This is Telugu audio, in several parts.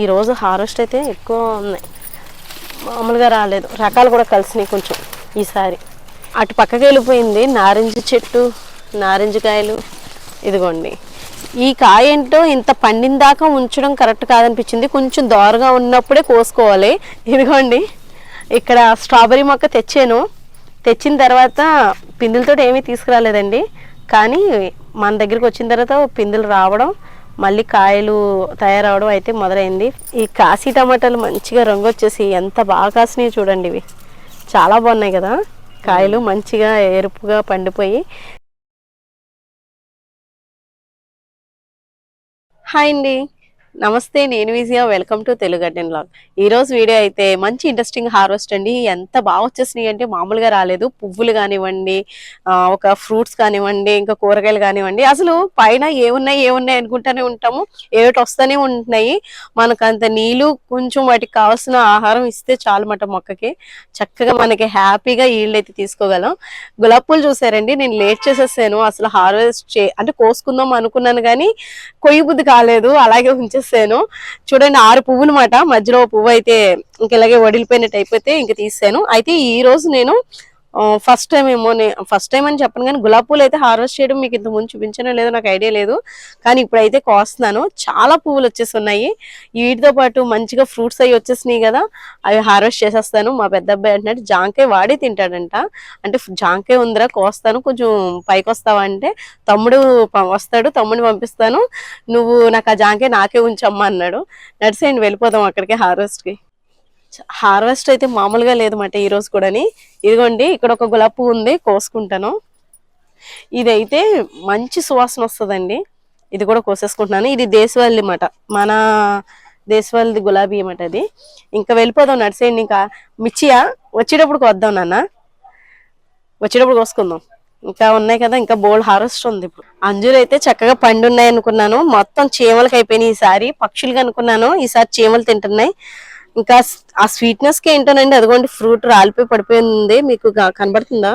ఈరోజు హార్వెస్ట్ అయితే ఎక్కువ ఉన్నాయి. మామూలుగా రాలేదు. రకాలు కూడా కలిసినాయి కొంచెం ఈసారి. అటు పక్కకి వెళ్ళిపోయింది. నారింజ చెట్టు నారింజ కాయలు ఇదిగోండి. ఈ కాయ ఏంటో ఇంత పండిన దాకా ఉంచడం కరెక్ట్ కాదనిపించింది. కొంచెం దోరగా ఉన్నప్పుడే కోసుకోవాలి. ఇదిగోండి. ఇక్కడ స్ట్రాబెరీ మొక్క తెచ్చాను. తెచ్చిన తర్వాత పిందులతో ఏమీ తీసుకురాలేదండి. కానీ మన దగ్గరికి వచ్చిన తర్వాత పిందులు రావడం మళ్ళీ కాయలు తయారవడం అయితే మొదలైంది. ఈ కాశీ టమాటాలు మంచిగా రంగు వచ్చేసి ఎంత బాగా కాసినాయి చూడండి ఇవి. చాలా బాగున్నాయి కదా. కాయలు మంచిగా ఎరుపుగా పండిపోయి. హాయ్ అండి. నమస్తే నేను విజయ. Welcome to Telugu garden log ఈరోజు వీడియో అయితే మంచి ఇంట్రెస్టింగ్ హార్వెస్ట్ అండి. ఎంత బాగా వచ్చేసినాయి అంటే మామూలుగా రాలేదు. పువ్వులు కానివ్వండి ఒక ఫ్రూట్స్ కానివ్వండి ఇంకా కూరగాయలు కానివ్వండి. అసలు పైన ఏమున్నాయి ఏమున్నాయి అనుకుంటానే ఉంటాము. ఏమిటి వస్తూనే ఉంటున్నాయి. మనకు అంత నీళ్ళు కొంచెం వాటికి కావాల్సిన ఆహారం ఇస్తే చాలు మాట మొక్కకి. చక్కగా మనకి హ్యాపీగా ఈల్డ్ అయితే తీసుకోగలం. గులాబ్ పూలు చూసారండి. నేను లేట్ చేసేసాను. అసలు హార్వెస్ట్ చే అంటే కోసుకుందాం అనుకున్నాను కానీ కొయ్యి బుద్ధి కాలేదు. అలాగే ఉంచేసాను చూడండి ఆరు పువ్వులు మాట మధ్యలో పువ్వు అయితే ఇంక ఇలాగే వడిలిపోయినట్టు అయిపోతే ఇంక తీసాను అయితే ఈ రోజు నేను ఫస్ట్ టైం ఏమో ఫస్ట్ టైం అని చెప్పను కానీ గులాబీ పూలు అయితే హార్వెస్ట్ చేయడం మీకు ఇంత ముందు చూపించడం లేదో నాకు ఐడియా లేదు. కానీ ఇప్పుడైతే కోస్తున్నాను. చాలా పువ్వులు వచ్చేసి ఉన్నాయి వీటితో పాటు మంచిగా ఫ్రూట్స్ అవి వచ్చేసినాయి కదా అవి హార్వెస్ట్ చేసేస్తాను. మా పెద్ద అబ్బాయి అంటున్నాడు జాంకాయ వాడి తింటాడంట. అంటే జాంకాయ ఉందిరా కోస్తాను. కొంచెం పైకి వస్తావా అంటే తమ్ముడు వస్తాడు తమ్ముడిని పంపిస్తాను. నువ్వు నాకు ఆ జాంకాయ నాకే ఉంచమ్మా అన్నాడు. నడిసేయండి వెళ్ళిపోదాం అక్కడికి హార్వెస్ట్కి హార్వెస్ట్ అయితే మామూలుగా లేదన్నమాట ఈరోజు కూడాని. ఇదిగోండి ఇక్కడ ఒక గులాబీ పువ్వు ఉంది కోసుకుంటాను. ఇదైతే మంచి సువాసన వస్తుందండి. ఇది కూడా కోసేసుకుంటున్నాను. ఇది దేశవాళి మాట మన దేశవాళిది గులాబీ అన్నమాట అది. ఇంకా వెళ్ళిపోదాం నడిసేయండి. ఇంకా మిర్చియా? వచ్చేటప్పుడు వద్దాం నాన్న. వచ్చేటప్పుడు కోసుకుందాం. ఇంకా ఉన్నాయి కదా ఇంకా బోల్డ్ హార్వెస్ట్ ఉంది ఇప్పుడు. అంజూరు అయితే చక్కగా పండు ఉన్నాయి అనుకున్నాను. మొత్తం చీమలకి అయిపోయినాయి ఈసారి. పక్షులుగా అనుకున్నాను. ఈసారి చీమలు తింటున్నాయి. ఇంకా ఆ స్వీట్నెస్కి ఏంటోనండి అదిగోండి ఫ్రూట్ రాలిపోయి పడిపోయింది. మీకు కనబడుతుందా?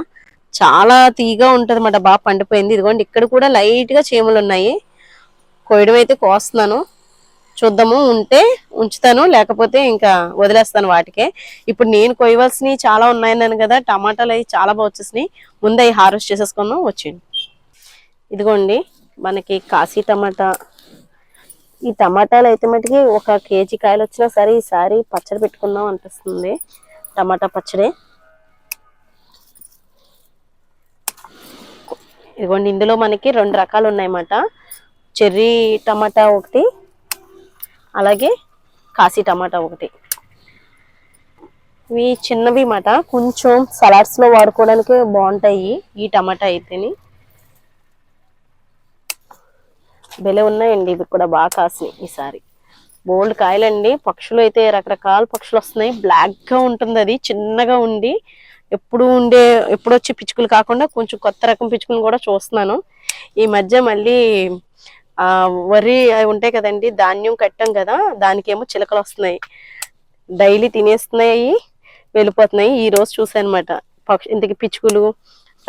చాలా తీగా ఉంటది అన్నమాట బాగా పండిపోయింది. ఇదిగోండి ఇక్కడ కూడా లైట్గా చీమలు ఉన్నాయి. కోయడం అయితే కోస్తున్నాను. చూద్దాము ఉంటే ఉంచుతాను లేకపోతే ఇంకా వదిలేస్తాను వాటికే. ఇప్పుడు నేను కొయ్యవలసినవి చాలా ఉన్నాయన్నాను కదా టమాటాలు అవి చాలా బాగా వచ్చేసినాయి. ముందు అవి హార్వెస్ట్ చేసేసుకుందాం వచ్చింది ఇదిగోండి మనకి కాశీ టమాటా ఈ టమాటాలు అయితే మటుకి ఒక కేజీ కాయలు వచ్చినా సరే ఈసారి పచ్చడి పెట్టుకుందాం అనిపిస్తుంది. టమాటా పచ్చడి. ఇదిగోండి ఇందులో మనకి రెండు రకాలు ఉన్నాయన్నమాట. చెర్రీ టమాటా ఒకటి అలాగే కాశీ టమాటా ఒకటి. ఇవి చిన్నవి మాట కొంచెం సలాడ్స్లో వాడుకోవడానికి బాగుంటాయి ఈ టమాటా అయితేని. భలే ఉన్నాయండి. ఇవి కూడా బాగా కాసినాయి ఈసారి. బోల్డ్ కాయలండి. పక్షులు అయితే రకరకాల పక్షులు వస్తున్నాయి. బ్లాక్గా ఉంటుంది అది. చిన్నగా ఉండి ఎప్పుడు ఉండే ఎప్పుడు వచ్చే పిచ్చుకలు కాకుండా కొంచెం కొత్త రకం పిచ్చుకలు కూడా చూస్తున్నాను. ఈ మధ్య మళ్ళీ ఆ వరి అవి ఉంటాయి కదండి. ధాన్యం కట్టాం కదా. దానికేమో చిలకలు వస్తున్నాయి. డైలీ తినేస్తున్నాయి. వెళ్ళిపోతున్నాయి. ఈ రోజు చూసానమాట పక్షి ఇంతకి పిచ్చుకలు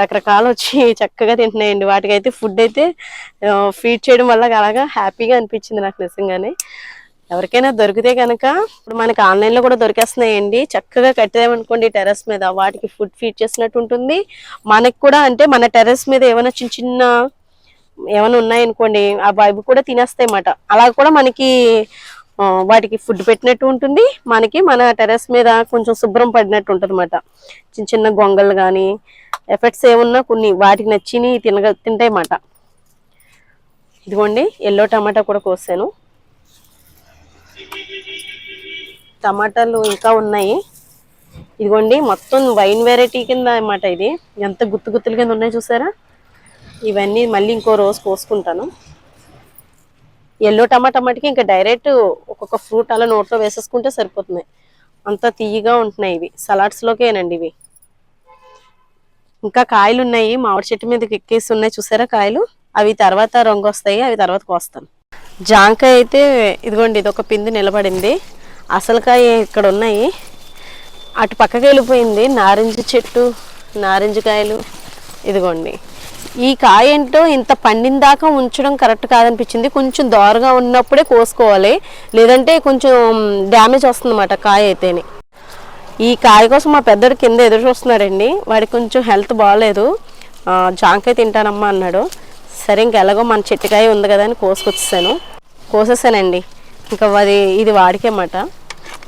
రకరకాలు వచ్చి చక్కగా తింటున్నాయండి. వాటికైతే ఫుడ్ అయితే ఫీడ్ చేయడం వల్ల అలాగా హ్యాపీగా అనిపించింది నాకు నిజంగానే. ఎవరికైనా దొరికితే కనుక ఇప్పుడు మనకి ఆన్లైన్లో కూడా దొరికేస్తున్నాయండి. చక్కగా కట్టామనుకోండి టెర్రస్ మీద వాటికి ఫుడ్ ఫీడ్ చేసినట్టు ఉంటుంది. మనకి కూడా అంటే మన టెర్రస్ మీద ఏమైనా చిన్న చిన్న ఏమైనా ఉన్నాయనుకోండి ఆ అవి కూడా తినేస్తాయి అన్నమాట అలా కూడా మనకి వాటికి ఫుడ్ పెట్టినట్టు ఉంటుంది. మనకి మన టెర్రస్ మీద కొంచెం శుభ్రం పడినట్టు ఉంటుంది అనమాట చిన్న చిన్న గొంగలు కానీ ఎఫెక్ట్స్ ఏమున్నా కొన్ని వాటికి నచ్చిని తినగ తింటాయి అన్నమాట ఇదిగోండి ఎల్లో టమాటా కూడా కోసాను. టమాటాలు ఇంకా ఉన్నాయి. ఇదిగోండి మొత్తం వైన్ వెరైటీ కింద అనమాట ఇది. ఎంత గుత్తు గుత్తుల కింద ఉన్నాయి చూసారా? ఇవన్నీ మళ్ళీ ఇంకో రోజు కోసుకుంటాను. ఎల్లో టమాటా మటుకి ఇంకా డైరెక్ట్ ఒక్కొక్క ఫ్రూట్ అలా నోట్లో వేసేసుకుంటే సరిపోతుంది. అంత తీయగా ఉంటున్నాయి ఇవి. సలాడ్స్లోకేనండి ఇవి. ఇంకా కాయలు ఉన్నాయి. మామిడి చెట్టు మీదకి ఎక్కేసి ఉన్నాయి. చూసారా కాయలు? అవి తర్వాత రంగు వస్తాయి. అవి తర్వాత కోస్తాను. జాంకాయ అయితే ఇదిగోండి ఇది ఒక పిండి నిలబడింది. అసలు కాయ ఇక్కడ ఉన్నాయి. అటు పక్కకి వెళ్ళిపోయింది. నారింజ చెట్టు నారింజ కాయలు. ఇదిగోండి. ఈ కాయ ఏంటో ఇంత పండిన దాకా ఉంచడం కరెక్ట్ కాదనిపించింది. కొంచెం దోరగా ఉన్నప్పుడే కోసుకోవాలి. లేదంటే కొంచెం డ్యామేజ్ వస్తుందన్నమాట కాయ అయితేనే. ఈ కాయ కోసం మా పెద్దడు కింద ఎదురు చూస్తున్నాడండి. వాడికి కొంచెం హెల్త్ బాగాలేదు జాంకాయ తింటానమ్మా అన్నాడు. సరే ఇంకెలాగో మన చెట్టుకాయ ఉంది కదా అని కోసుకొచ్చేసాను. కోసేసానండి. ఇంకా అది ఇది వాడికేమాట.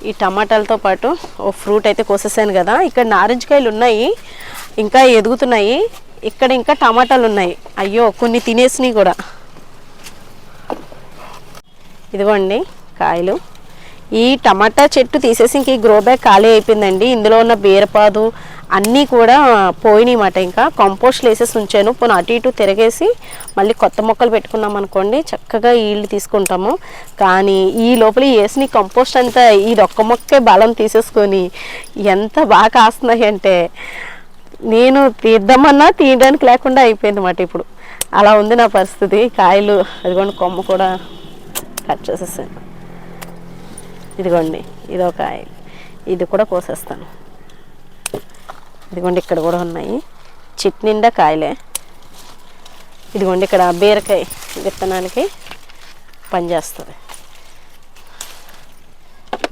ఈ టమాటాలతో పాటు ఓ ఫ్రూట్ అయితే కోసేసాను కదా. ఇక్కడ నారింజకాయలు ఉన్నాయి. ఇంకా ఎదుగుతున్నాయి. ఇక్కడ ఇంకా టమాటాలు ఉన్నాయి. అయ్యో కొన్ని తినేసినాయి కూడా. ఇదిగోండి కాయలు. ఈ టమాటా చెట్టు తీసేసి ఇంక ఈ గ్రో బ్యాగ్ ఖాళీ అయిపోయిందండి. ఇందులో ఉన్న బీరపాదు అన్నీ కూడా పోయినాయి మాట ఇంకా కంపోస్ట్లు వేసేసి ఉంచాను. పోనీ అటు ఇటు తిరగేసి మళ్ళీ కొత్త మొక్కలు పెట్టుకున్నాం అనుకోండి చక్కగా ఈళ్ళు తీసుకుంటాము. కానీ ఈ లోపల వేసిన కంపోస్ట్ అంతా ఇది ఒక్క మొక్కే బలం తీసేసుకొని ఎంత బాగా కాస్తున్నాయి అంటే నేను తీద్దామన్నా తీయడానికి లేకుండా అయిపోయింది మాట ఇప్పుడు. అలా ఉంది నా పరిస్థితి. కాయలు అదిగోండి కొమ్మ కూడా కట్ చేసేసాను. ఇదిగోండి ఇది ఒక కాయ. ఇది కూడా కోసేస్తాను. ఇదిగోండి ఇక్కడ కూడా ఉన్నాయి. చిట్ నిండా కాయలే. ఇదిగోండి ఇక్కడ బీరకాయ విత్తనాలకి పనిచేస్తుంది.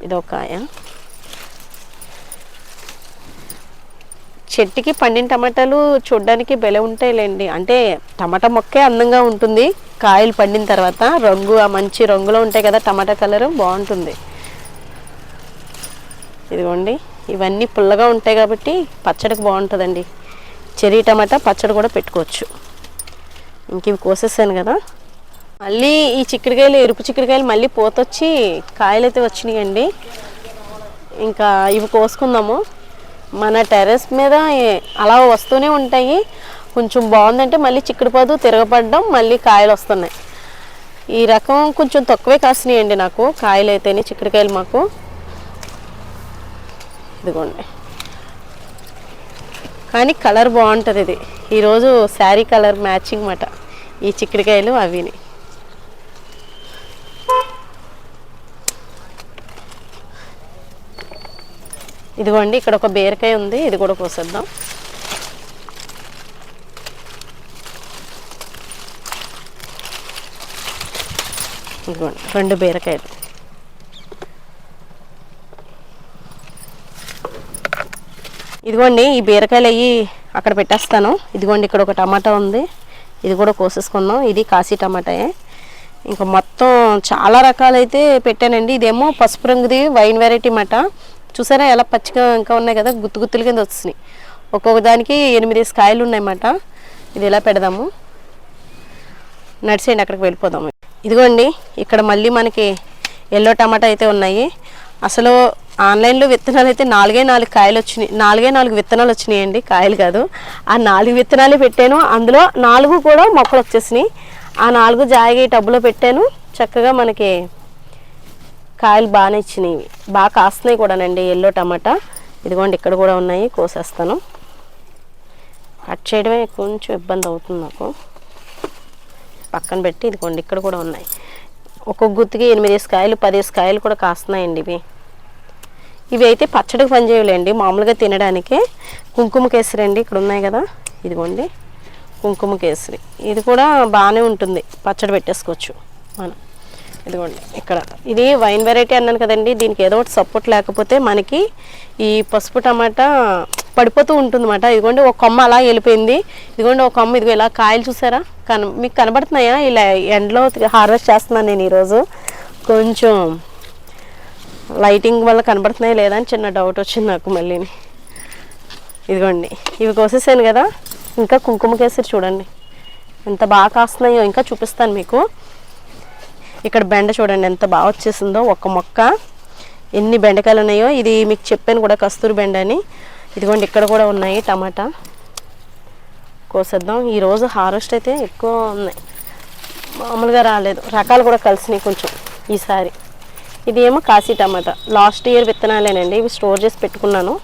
ఇది ఒక కాయ. చెట్టుకి పండిన టమాటాలు చూడడానికి బెల ఉంటాయిలేండి. అంటే టమాటా మొక్కే అందంగా ఉంటుంది. కాయలు పండిన తర్వాత రంగు ఆ మంచి రంగులో ఉంటాయి కదా టమాటా కలర్ బాగుంటుంది. ఇదిగోండి ఇవన్నీ పుల్లగా ఉంటాయి కాబట్టి పచ్చడికి బాగుంటుందండి. చెరీ టమాటా పచ్చడి కూడా పెట్టుకోవచ్చు. ఇంక ఇవి కోసేసాను కదా. మళ్ళీ ఈ చిక్కుడుకాయలు ఎరుపు చిక్కుడుకాయలు మళ్ళీ పోతొచ్చి కాయలు అయితే వచ్చినాయండి. ఇంకా ఇవి కోసుకుందాము. మన టెర్రస్ మీద అలా వస్తూనే ఉంటాయి. కొంచెం బాగుందంటే మళ్ళీ చిక్కుడుపాదు తిరగపడడం మళ్ళీ కాయలు వస్తున్నాయి. ఈ రకం కొంచెం తక్కువే కాసినాయండి నాకు. కాయలు అయితేనే చిక్కుడుకాయలు మాకు. ఇదిగోండి. కానీ కలర్ బాగుంటుంది ఇది. ఈరోజు శారీ కలర్ మ్యాచింగ్ మాట. ఈ చిక్కుడుకాయలు అవిని. ఇదిగోండి ఇక్కడ ఒక బీరకాయ ఉంది ఇది కూడా కోసేద్దాం. ఇదిగోండి రెండు బీరకాయలు. ఇదిగోండి ఈ బీరకాయలు అయ్యి అక్కడ పెట్టేస్తాను. ఇదిగోండి ఇక్కడ ఒక టమాటా ఉంది ఇది కూడా కోసేసుకుందాం. ఇది కాశీ టమాటాయే. ఇంకా మొత్తం చాలా రకాలైతే పెట్టానండి. ఇదేమో పసుపు రంగుది వైన్ వెరైటీ మాట. చూసారా ఎలా పచ్చిగా ఇంకా ఉన్నాయి కదా? గుత్తు గుత్తుల కింద వస్తున్నాయి. ఒక్కొక్క దానికి ఎనిమిది కాయలు ఉన్నాయన్నమాట. ఇది ఎలా పెడదాము? నడిచేయండి అక్కడికి వెళ్ళిపోదాము. ఇదిగోండి ఇక్కడ మళ్ళీ మనకి ఎల్లో టమాటా అయితే ఉన్నాయి. అసలు ఆన్లైన్లో విత్తనాలు అయితే నాలుగే నాలుగు కాయలు వచ్చినాయి. నాలుగే నాలుగు విత్తనాలు వచ్చినాయండి కాయలు కాదు. ఆ నాలుగు విత్తనాలు పెట్టాను. అందులో నాలుగు కూడా మొక్కలు వచ్చేసినాయి. ఆ నాలుగు జాయిగా ఈ టబ్బులో పెట్టాను. చక్కగా మనకి కాయలు బాగానే ఇచ్చినాయి బాగా కాస్తున్నాయి కూడానండి ఎల్లో టమాటా. ఇదిగోండి ఇక్కడ కూడా ఉన్నాయి కోసేస్తాను. కట్ చేయడమే కొంచెం ఇబ్బంది అవుతుంది నాకు. పక్కన పెట్టి ఇదిగోండి ఇక్కడ కూడా ఉన్నాయి. ఒక్కొక్క గుత్తికి ఎనిమిది కాయలు పదిహేను కాయలు కూడా కాస్తున్నాయండి ఇవి. ఇవి అయితే పచ్చడికి పనిచేయలేండి మామూలుగా తినడానికే కుంకుమ కేసరి అండి ఇక్కడ ఉన్నాయి కదా. ఇదిగోండి కుంకుమ కేసరి. ఇది కూడా బాగానే ఉంటుంది. పచ్చడి పెట్టేసుకోవచ్చు మనం. ఇదిగోండి ఇక్కడ. ఇది వైన్ వెరైటీ అన్నాను కదండి దీనికి ఏదో ఒకటి సపోర్ట్ లేకపోతే మనకి ఈ పసుపు టమాటా పడిపోతూ ఉంటుందన్నమాట. ఇదిగోండి ఒక కొమ్మ అలా వెళ్ళిపోయింది. ఇదిగోండి ఒక కొమ్మ ఇదిగో ఇలా కాయలు చూసారా? కన మీకు కనబడుతున్నాయా? ఇలా ఎండలో హార్వెస్ట్ చేస్తున్నాను నేను ఈరోజు. కొంచెం లైటింగ్ వల్ల కనబడుతున్నాయి లేదా అని చిన్న డౌట్ వచ్చింది నాకు మళ్ళీ. ఇదిగోండి ఇవి కోసేసాను కదా. ఇంకా కుంకుమ కేసరి చూడండి. ఎంత బాగా కాస్తున్నాయో ఇంకా చూపిస్తాను మీకు. ఇక్కడ బెండ చూడండి ఎంత బాగా వచ్చేసిందో. ఒక మొక్క. ఎన్ని బెండకాయలు ఉన్నాయో. ఇది మీకు చెప్పాను కూడా కస్తూరి బెండ అని. ఇదిగోండి ఇక్కడ కూడా ఉన్నాయి టమాటా. కోసేద్దాం. ఈరోజు హార్వెస్ట్ అయితే ఎక్కువ ఉన్నాయి. మామూలుగా రాలేదు. రకాలు కూడా కలిసినాయి కొంచెం ఈసారి. ఇది ఏమో కాశీ టమాటా. లాస్ట్ ఇయర్ విత్తనాలేనండి. ఇవి స్టోర్ చేసి పెట్టుకున్నాను.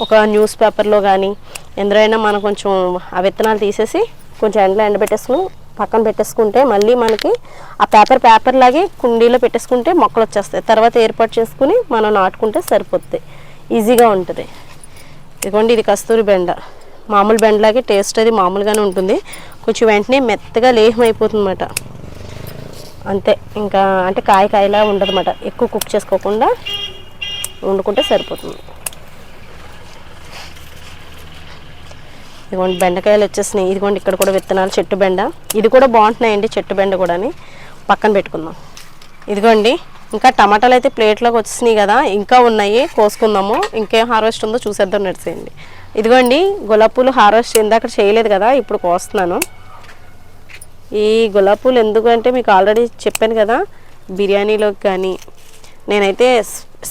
ఒక న్యూస్ పేపర్లో కానీ ఎందులోనైనా మనం కొంచెం ఆ విత్తనాలు తీసేసి కొంచెం ఎండలో ఎండబెట్టేసుకుని పక్కన పెట్టేసుకుంటే మళ్ళీ మనకి ఆ పేపర్ పేపర్ లాగే కుండీలో పెట్టేసుకుంటే మొక్కలు వచ్చేస్తాయి. తర్వాత ఏర్పాటు చేసుకుని మనం నాటుకుంటే సరిపోతుంది ఈజీగా ఉంటుంది. ఇదిగోండి ఇది కస్తూరి బెండ. మామూలు బెండలాగే టేస్ట్ అది మామూలుగానే ఉంటుంది. కొంచెం వెంటనే మెత్తగా లేహం అయిపోతుందన్నమాట. అంతే. ఇంకా అంటే కాయ కాయలా ఉండదు అన్నమాట ఎక్కువ కుక్ చేసుకోకుండా వండుకుంటే సరిపోతుంది. ఇదిగోండి బెండకాయలు వచ్చేసినాయి. ఇదిగోండి ఇక్కడ కూడా విత్తనాలు చెట్టు బెండ. ఇది కూడా బాగుంటున్నాయండి చెట్టు బెండ కూడాని. పక్కన పెట్టుకుందాం. ఇదిగోండి ఇంకా టమాటాలు అయితే ప్లేట్లోకి వచ్చేసినాయి కదా ఇంకా ఉన్నాయి కోసుకుందాము. ఇంకేం హార్వెస్ట్ ఉందో చూసేద్దాం నడిచేయండి ఇదిగోండి గులాబీ పూలు హార్వెస్ట్ ఇందాక చేయలేదు కదా ఇప్పుడు కోస్తున్నాను. ఈ గులాబీ పూలు ఎందుకంటే మీకు ఆల్రెడీ చెప్పాను కదా బిర్యానీలోకి కానీ. నేనైతే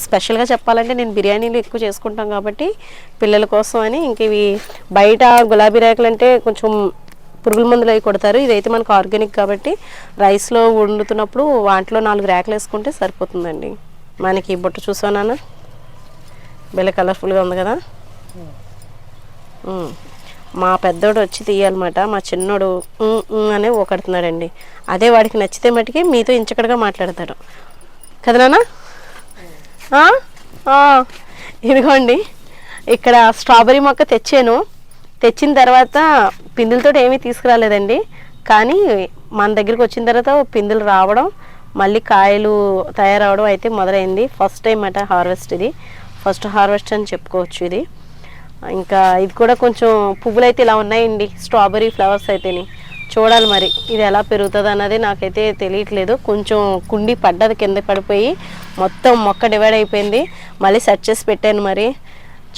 స్పెషల్గా చెప్పాలంటే నేను బిర్యానీలు ఎక్కువ చేసుకుంటాం కాబట్టి పిల్లల కోసం అని ఇంక ఇవి బయట గులాబీ రేకులు అంటే కొంచెం పురుగుల మందులు అవి కొడతారు. ఇదైతే మనకు ఆర్గానిక్ కాబట్టి రైస్లో వండుతున్నప్పుడు వాటిలో నాలుగు రేకులు వేసుకుంటే సరిపోతుందండి. మనకి బుట్ట బుట్ట చూసానా బెల్ల కలర్ఫుల్గా ఉంది కదా? మా పెద్దోడు వచ్చి తీయాలన్నమాట. మా చిన్నోడు అనే ఒకడుతున్నాడండి అదే వాడికి నచ్చితే మటుకి మీతో ఇంచకడగా మాట్లాడతాడు. కదా ఇదిగోండి. ఇక్కడ స్ట్రాబెరీ మొక్క తెచ్చాను. తెచ్చిన తర్వాత పిందులతో ఏమీ తీసుకురాలేదండి. కానీ మన దగ్గరికి వచ్చిన తర్వాత పిందులు రావడం మళ్ళీ కాయలు తయారవడం అయితే మొదలైంది. ఫస్ట్ టైం అట హార్వెస్ట్ ఇది. ఫస్ట్ హార్వెస్ట్ అని చెప్పుకోవచ్చు ఇది. ఇంకా ఇది కూడా కొంచెం పువ్వులు అయితే ఇలా ఉన్నాయండి. స్ట్రాబెరీ ఫ్లవర్స్ అయితేని. చూడాలి మరి ఇది ఎలా పెరుగుతుంది అన్నది నాకైతే తెలియట్లేదు. కొంచెం కుండి పడ్డది కింద పడిపోయి మొత్తం మొక్క డివైడ్ అయిపోయింది. మళ్ళీ సెట్ చేసి పెట్టాను మరి.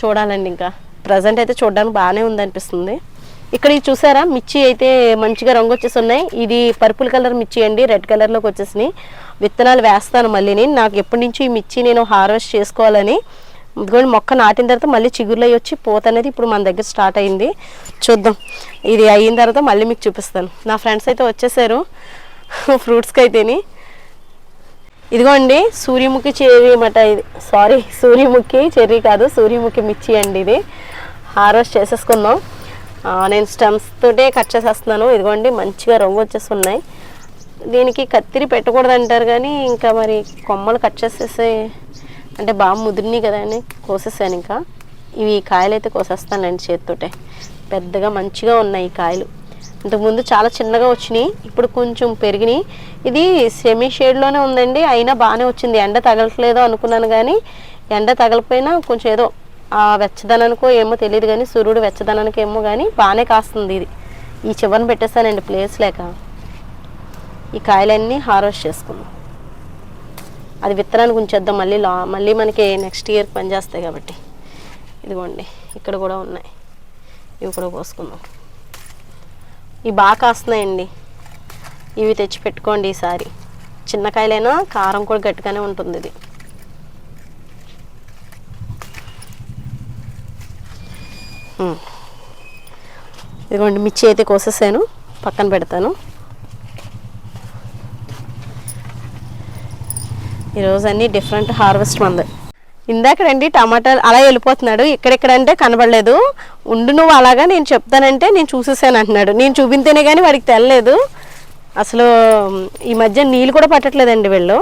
చూడాలండి ఇంకా. ప్రజెంట్ అయితే చూడడానికి బాగానే ఉందనిపిస్తుంది. ఇక్కడ ఇది చూసారా? మిర్చి అయితే మంచిగా రంగు వచ్చేసి ఉన్నాయి ఇది పర్పుల్ కలర్ మిర్చి అండి. రెడ్ కలర్లోకి వచ్చేసినాయి. విత్తనాలు వేస్తాను మళ్ళీని. నాకు ఎప్పటి నుంచి ఈ మిర్చి నేను హార్వెస్ట్ చేసుకోవాలని ఇదిగోండి మొక్క నాటిన తర్వాత మళ్ళీ చిగురులో అయ్యి వచ్చి పూత అనేది ఇప్పుడు మన దగ్గర స్టార్ట్ అయింది. చూద్దాం. ఇది అయిన తర్వాత మళ్ళీ మీకు చూపిస్తాను. నా ఫ్రెండ్స్ అయితే వచ్చేసారు. ఫ్రూట్స్కి అయితేని. ఇదిగోండి సూర్యముఖి చెర్రీ అన్నమాట ఇది. సారీ సూర్యముఖి చెర్రీ కాదు సూర్యముఖి మిర్చి అండి ఇది. హార్వెస్ట్ చేసేసుకుందాం. నేను స్టెమ్స్ తోటే కట్ చేసేస్తున్నాను. ఇదిగోండి మంచిగా రంగు వచ్చేసి ఉన్నాయి దీనికి కత్తిరి పెట్టకూడదు అంటారు కానీ ఇంకా మరి కొమ్మలు కట్ చేసేసి అంటే బాగా ముదిరినాయి కదా అని కోసేసాను ఇంకా. ఇవి కాయలు అయితే కోసేస్తానులేండి చేతితోటే. పెద్దగా మంచిగా ఉన్నాయి ఈ కాయలు. ఇంతకుముందు చాలా చిన్నగా వచ్చినాయి ఇప్పుడు కొంచెం పెరిగినాయి. ఇది సెమీ షేడ్లోనే ఉందండి అయినా బాగానే వచ్చింది. ఎండ తగలట్లేదో అనుకున్నాను కానీ ఎండ తగలపోయినా కొంచెం ఏదో ఆ వెచ్చదనానికో ఏమో తెలియదు కానీ సూర్యుడు వెచ్చదనానికి ఏమో కానీ బాగానే కాస్తుంది ఇది. ఈ చివరిని పెట్టేస్తానండి ప్లేస్ లేక. ఈ కాయలన్నీ హార్వెస్ట్ చేసుకున్నాం అది విత్తనానికి ఉంచేద్దాం మళ్ళీ లా మళ్ళీ మనకి నెక్స్ట్ ఇయర్ పనిచేస్తాయి కాబట్టి. ఇదిగోండి ఇక్కడ కూడా ఉన్నాయి. ఇవి కూడా కోసుకుందాం ఇవి బాగా కాస్తున్నాయండి. ఇవి తెచ్చి పెట్టుకోండి ఈసారి. చిన్న కాయలైనా కారం కూడా గట్టిగానే ఉంటుంది ఇది. ఇదిగోండి మిర్చి అయితే కోసేసాను. పక్కన పెడతాను. ఈరోజు అన్ని డిఫరెంట్ హార్వెస్ట్ మంది. ఇందాకడండి టమాటాలు అలా వెళ్ళిపోతున్నాడు ఇక్కడెక్కడ అంటే కనబడలేదు. ఉండు నువ్వు అలాగా నేను చెప్తానంటే నేను చూసేసాను అంటున్నాడు. నేను చూపింతేనే కానీ వాడికి తెల్లలేదు. అసలు ఈ మధ్య నీళ్ళు కూడా పట్టట్లేదండి వీళ్ళు.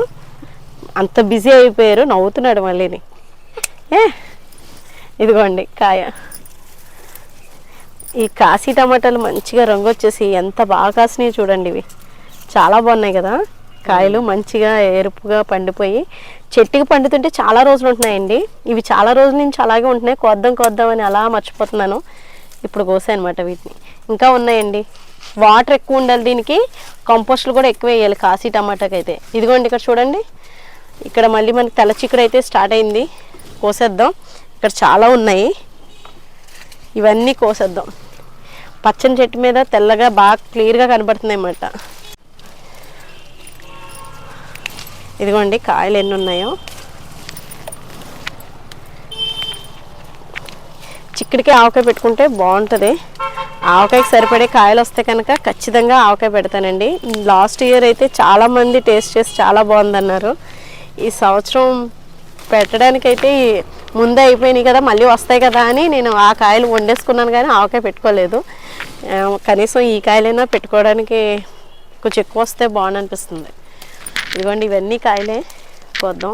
అంత బిజీ అయిపోయారు నవ్వుతున్నాడు మళ్ళీని. ఏ ఇదిగోండి కాయ. ఈ కాశీ టమాటాలు మంచిగా రంగు వచ్చేసి ఎంత బాగా కాసినాయి చూడండి ఇవి. చాలా బాగున్నాయి కదా. కాయలు మంచిగా ఎరుపుగా పండిపోయి చెట్టుకి పండుతుంటే చాలా రోజులు ఉంటున్నాయండి. ఇవి చాలా రోజుల నుంచి అలాగే ఉంటున్నాయి. కోద్దాం కోద్దాం అని అలా మర్చిపోతున్నాను. ఇప్పుడు కోసాయి అనమాట వీటిని. ఇంకా ఉన్నాయండి. వాటర్ ఎక్కువ ఉండాలి దీనికి. కంపోస్ట్లు కూడా ఎక్కువ వేయాలి కాశీ టమాటాకి అయితే ఇదిగోండి ఇక్కడ చూడండి. ఇక్కడ మళ్ళీ మనకి తెల్ల చిక్కుడు అయితే స్టార్ట్ అయింది. కోసేద్దాం. ఇక్కడ చాలా ఉన్నాయి. ఇవన్నీ కోసేద్దాం. పచ్చని చెట్టు మీద తెల్లగా బాగా క్లియర్గా కనబడుతున్నాయి అన్నమాట. ఇదిగోండి కాయలు ఎన్ని ఉన్నాయో. చిక్కుడికి ఆవకాయ పెట్టుకుంటే బాగుంటుంది. ఆవకాయకి సరిపడే కాయలు వస్తే కనుక ఖచ్చితంగా ఆవకాయ పెడతానండి. లాస్ట్ ఇయర్ అయితే చాలామంది టేస్ట్ చేసి చాలా బాగుందన్నారు. ఈ సంవత్సరం పెట్టడానికైతే ముందే అయిపోయినాయి కదా మళ్ళీ వస్తాయి కదా అని నేను ఆ కాయలు వండేసుకున్నాను కానీ ఆవకాయ పెట్టుకోలేదు. కనీసం ఈ కాయలైనా పెట్టుకోవడానికి కొంచెం ఎక్కువ వస్తే బాగుంది అనిపిస్తుంది ఇదిగోండి ఇవన్నీ కాయలే పోద్దాం.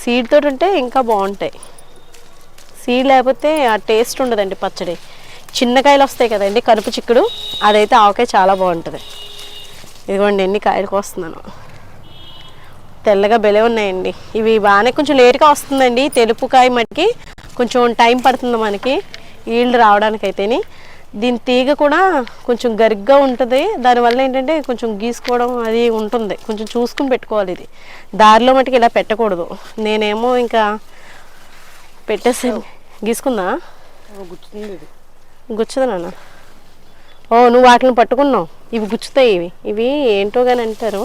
సీడ్ తోటి ఉంటే ఇంకా బాగుంటాయి. సీడ్ లేకపోతే ఆ టేస్ట్ ఉండదండి పచ్చడి. చిన్న కాయలు వస్తాయి కదండి కరుపు చిక్కుడు. అదైతే ఆవకాయ చాలా బాగుంటుంది. ఇదిగోండి ఎన్ని కాయలు కోస్తున్నాను తెల్లగా బెలే ఉన్నాయండి. ఇవి బాగానే కొంచెం లేట్గా వస్తుందండి. తెలుపు కాయ మనకి కొంచెం టైం పడుతుంది మనకి. ఈల్డ్ రావడానికి అయితేనే దీని తీగ కూడా కొంచెం గరిగ్గా ఉంటుంది. దానివల్ల ఏంటంటే కొంచెం గీసుకోవడం అది ఉంటుంది. కొంచెం చూసుకుని పెట్టుకోవాలి ఇది. దారిలో మటుకు ఇలా పెట్టకూడదు. నేనేమో ఇంకా పెట్టేసాను గీసుకుందా? గుచ్చదు నాన్న? ఓ నువ్వు వాటిని పట్టుకున్నావు. ఇవి గుచ్చుతాయి ఇవి. ఇవి ఏంటో కానీ అంటారు.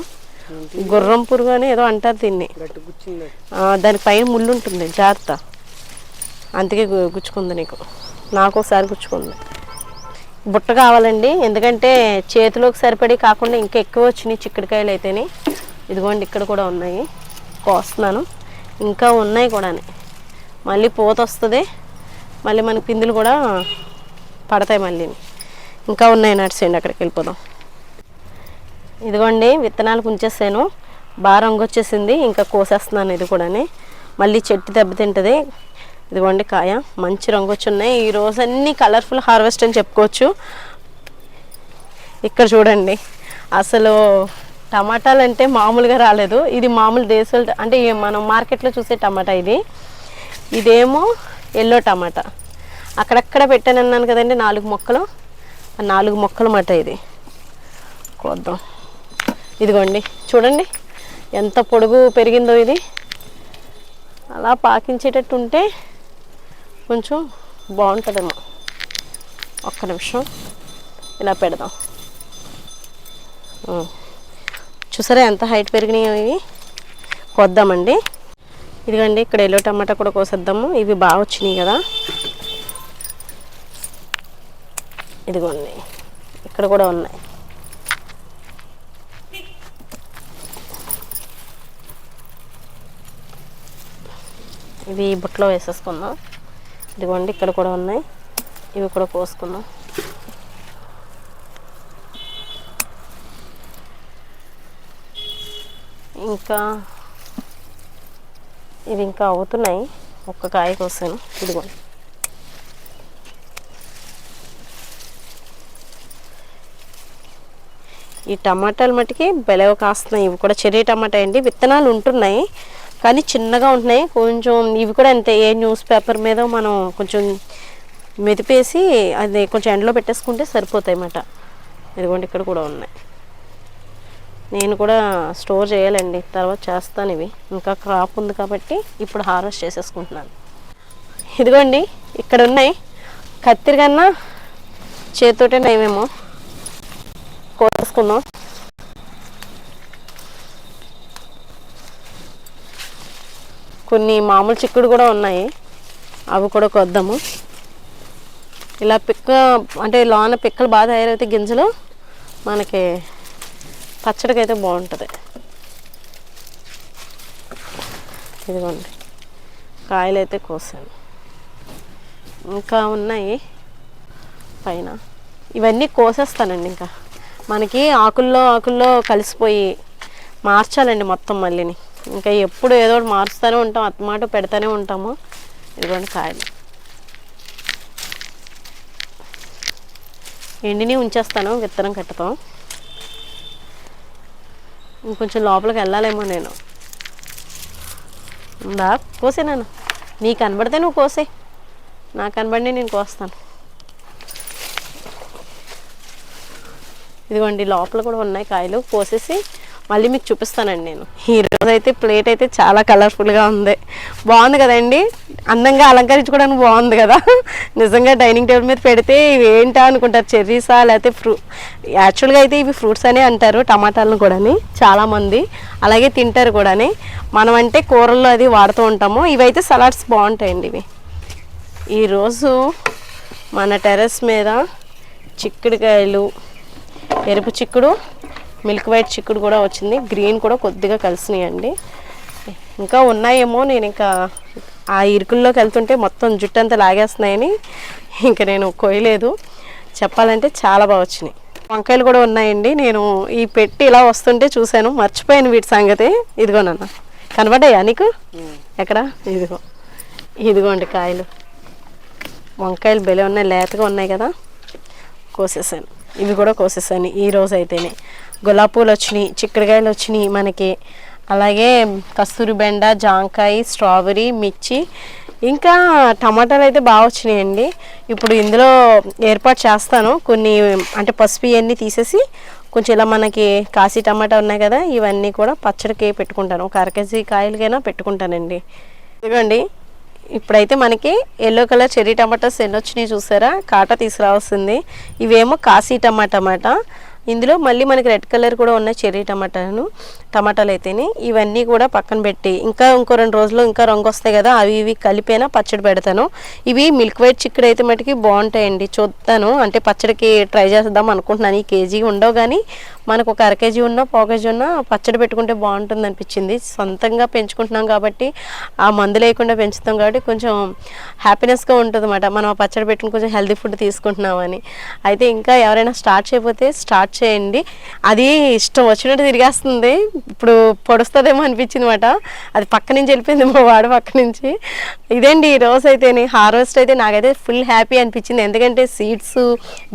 గుర్రం పురుగు అని ఏదో అంటారు దీన్ని. దానిపైన ముళ్ళు ఉంటుంది. జాగ్రత్త. అందుకే గుచ్చుకుంది నీకు. నాకు ఒకసారి గుచ్చుకుంది. బుట్ట కావాలండి. ఎందుకంటే చేతిలోకి సరిపడి కాకుండా ఇంకా ఎక్కువ వచ్చినాయి చిక్కుడుకాయలు అయితేనే. ఇదిగోండి ఇక్కడ కూడా ఉన్నాయి. కోస్తున్నాను. ఇంకా ఉన్నాయి కూడా మళ్ళీ పూత వస్తుంది. మళ్ళీ మన పిందులు కూడా పడతాయి మళ్ళీ. ఇంకా ఉన్నాయి నడిచేయండి అక్కడికి వెళ్ళిపోదాం. ఇదిగోండి విత్తనాలు ఉంచేసాను బాగా రంగు వచ్చేసింది. ఇంకా కోసేస్తున్నాను ఇది కూడా మళ్ళీ చెట్టు దెబ్బతింటుంది. ఇదిగోండి కాయ. మంచి రంగు వచ్చి ఉన్నాయి ఈ రోజన్నీ అన్ని కలర్ఫుల్ హార్వెస్ట్ అని చెప్పుకోవచ్చు. ఇక్కడ చూడండి. అసలు టమాటాలు అంటే మామూలుగా రాలేదు. ఇది మామూలు దేశాలు అంటే మనం మార్కెట్లో చూసే టమాటా ఇది. ఇదేమో ఎల్లో టమాటా. అక్కడక్కడ పెట్టానన్నాను కదండి నాలుగు మొక్కలు. నాలుగు మొక్కలు మాట ఇది. కోద్దాం. ఇదిగోండి. చూడండి. ఎంత పొడుగు పెరిగిందో ఇది. అలా పాకించేటట్టు ఉంటే కొంచెం బాగుంటుందేమో. ఒక్క నిమిషం. ఇలా పెడదాం. చూసారా ఎంత హైట్ పెరిగినాయో ఇవి? కొద్దామండి. ఇదిగోండి ఇక్కడ ఎల్లో టమాటా కూడా కోసేద్దాము. ఇవి బాగా వచ్చినాయి కదా. ఇదిగోండి ఇక్కడ కూడా ఉన్నాయి. ఇవి బుట్టలో వేసేసుకుందాం. ఇదిగోండి ఇక్కడ కూడా ఉన్నాయి. ఇవి కూడా కోసుకుందాం ఇంకా ఇవి ఇంకా అవుతున్నాయి. ఒక్క కాయ కోసాను. ఇదిగోండి. ఈ టమాటాలు మట్టుకి బెలవ కాస్తున్నాయి. ఇవి కూడా చెర్రీ టమాటా అండి. విత్తనాలు ఉంటున్నాయి. కానీ చిన్నగా ఉంటున్నాయి. కొంచెం ఇవి కూడా అంతే. ఏ న్యూస్ పేపర్ మీద మనం కొంచెం మెదిపేసి అది కొంచెం ఎండలో పెట్టేసుకుంటే సరిపోతాయి అన్నమాట. ఇదిగోండి ఇక్కడ కూడా ఉన్నాయి. నేను కూడా స్టోర్ చేయాలండి. తర్వాత చేస్తాను ఇవి. ఇంకా క్రాప్ ఉంది కాబట్టి ఇప్పుడు హార్వెస్ట్ చేసేసుకుంటున్నాను. ఇదిగోండి ఇక్కడ ఉన్నాయి. కత్తిరి కన్నా చేతితోటే నయమేమో. కోసేసుకుందాం. కొన్ని మామూలు చిక్కుడు కూడా ఉన్నాయి. అవి కూడా కొద్దాము. ఇలా పిక్క అంటే లోన పిక్కలు బాగా తయారైతే గింజలు మనకి పచ్చడికైతే బాగుంటుంది. ఇదిగోండి. కాయలు అయితే కోసాను. ఇంకా ఉన్నాయి పైన. ఇవన్నీ కోసేస్తానండి ఇంకా. మనకి ఆకుల్లో ఆకుల్లో కలిసిపోయి మార్చాలండి మొత్తం మళ్ళీని. ఇంకా ఎప్పుడు ఏదో ఒకటి మారుస్తూనే ఉంటాం అత్తమాట పెడతానే ఉంటాము. ఇదిగోండి కాయలు. ఎండిని ఉంచేస్తాను విత్తనం కట్టుతాం. ఇంకొంచెం లోపలికి వెళ్ళాలేమో నేను. ఉందా? కోసేనాను నీ కనబడితే నువ్వు కోసే. నాకు కనబడినే నేను కోస్తాను. ఇదిగోండి లోపల కూడా ఉన్నాయి కాయలు. కోసేసి మళ్ళీ మీకు చూపిస్తానండి నేను. ఈ అయితే ప్లేట్ అయితే చాలా కలర్ఫుల్గా ఉంది. బాగుంది కదండి? అందంగా అలంకరించుకోవడానికి బాగుంది కదా? నిజంగా డైనింగ్ టేబుల్ మీద పెడితే ఇవి ఏంటా అనుకుంటారు? చెర్రీసా లేకపోతే ఫ్రూ యాక్చువల్గా అయితే ఇవి ఫ్రూట్స్ అనే అంటారు టమాటాలను కూడాని చాలామంది. అలాగే తింటారు కూడాని. మనం అంటే కూరల్లో అది వాడుతూ ఉంటాము. ఇవైతే సలాడ్స్ బాగుంటాయండి ఇవి. ఈరోజు మన టెర్రస్ మీద చిక్కుడుకాయలు ఎరుపు చిక్కుడు మిల్క్ వైట్ చిక్కుడు కూడా వచ్చింది. గ్రీన్ కూడా కొద్దిగా కలిసినాయండి. ఇంకా ఉన్నాయేమో నేను ఇంకా ఆ ఇరుకుల్లోకి వెళ్తుంటే మొత్తం జుట్టు అంతా లాగేస్తున్నాయని ఇంకా నేను కోయలేదు చెప్పాలంటే చాలా బాగా వచ్చినాయి. వంకాయలు కూడా ఉన్నాయండి. నేను ఈ పెట్టి ఇలా వస్తుంటే చూశాను. మర్చిపోయాను వీటి సంగతి. ఇదిగోనన్న కనబడ్డాయా నీకు? ఎక్కడ? ఇదిగో. ఇదిగోండి కాయలు. వంకాయలు బెలే ఉన్నాయి. లేతగా ఉన్నాయి కదా. కోసేసాను. ఇవి కూడా కోసేసాను. ఈ రోజు అయితేనే గులాబీ పూలు వచ్చినాయి చిక్కుడుకాయలు వచ్చినాయి మనకి. అలాగే కస్తూరి బెండ జాంకాయ స్ట్రాబెరీ మిర్చి ఇంకా టమాటాలు అయితే బాగా వచ్చినాయండి. ఇప్పుడు ఇందులో ఏర్పాటు చేస్తాను. కొన్ని అంటే పసుపు ఇవన్నీ తీసేసి కొంచెం ఇలా మనకి కాశీ టమాటా ఉన్నాయి కదా ఇవన్నీ కూడా పచ్చడికి పెట్టుకుంటాను. ఒక అరకేజీ కాయలకైనా పెట్టుకుంటానండి. ఇదిగోండి ఇప్పుడైతే మనకి ఎల్లో కలర్ చెర్రీ టమాటాస్ ఎన్ని వచ్చినాయి చూసారా? కాటా తీసుకురావాల్సింది. ఇవేమో కాశీ టమాటా అన్నమాట. ఇందులో మళ్ళీ మనకి రెడ్ కలర్ కూడా ఉన్న చెర్రీ టమాటాను టమాటాలు అయితేనే ఇవన్నీ కూడా పక్కన పెట్టి ఇంకా ఇంకో రెండు రోజులు ఇంకా రంగు వస్తాయి కదా అవి ఇవి కలిపైనా పచ్చడి పెడతాను. ఇవి మిల్క్ వైట్ చిక్కుడు అయితే మటుకి బాగుంటాయండి. చూస్తాను అంటే పచ్చడికి ట్రై చేద్దాం అనుకుంటున్నాను ఈ కేజీ ఉండవు కానీ మనకు ఒక అర కేజీ ఉన్నా పావు కేజీ ఉన్నా పచ్చడి పెట్టుకుంటే బాగుంటుంది అనిపించింది సొంతంగా పెంచుకుంటున్నాం కాబట్టి ఆ మందు లేకుండా పెంచుతాం కాబట్టి కొంచెం హ్యాపీనెస్గా ఉంటుంది అనమాట మనం ఆ పచ్చడి పెట్టుకుని కొంచెం హెల్దీ ఫుడ్ తీసుకుంటున్నామని. అయితే ఇంకా ఎవరైనా స్టార్ట్ చేయకపోతే స్టార్ట్ చేయండి. అది ఇష్టం వచ్చినట్టు తిరిగేస్తుంది. ఇప్పుడు పొడుస్తుందేమో అనిపించింది అనమాట అది పక్క నుంచి వెళ్ళిపోయింది మా వాడు పక్క నుంచి. ఇదండి ఈ రోజు అయితే హార్వెస్ట్ అయితే నాకైతే ఫుల్ హ్యాపీ అనిపించింది. ఎందుకంటే సీడ్స్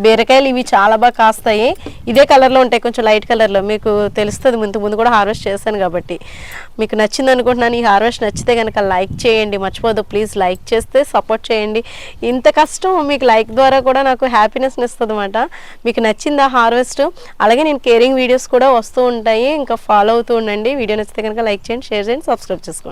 బీరకాయలు ఇవి చాలా బాగా కాస్తాయి. ఇదే కలర్లో ఉంటాయి. కొంచెం లైట్ కలర్లో మీకు తెలుస్తుంది. ముందు ముందు కూడా హార్వెస్ట్ చేశాను కాబట్టి. మీకు నచ్చింది అనుకుంటున్నాను. ఈ హార్వెస్ట్ నచ్చితే కనుక లైక్ చేయండి. మర్చిపోదు ప్లీజ్ లైక్ చేస్తే సపోర్ట్ చేయండి. ఇంత కష్టం మీకు లైక్ ద్వారా కూడా నాకు హ్యాపీనెస్ని ఇస్తుంది అనమాట మీకు నచ్చింది ఆ హార్వెస్ట్ అలాగే నేను కేరింగ్ వీడియోస్ కూడా వస్తూ ఉంటాయి. ఇంకా ఫాలో అవుతూ ఉండండి. వీడియో నచ్చితే కనుక లైక్ చేయండి షేర్ చేయండి సబ్స్క్రైబ్ చేసుకోండి.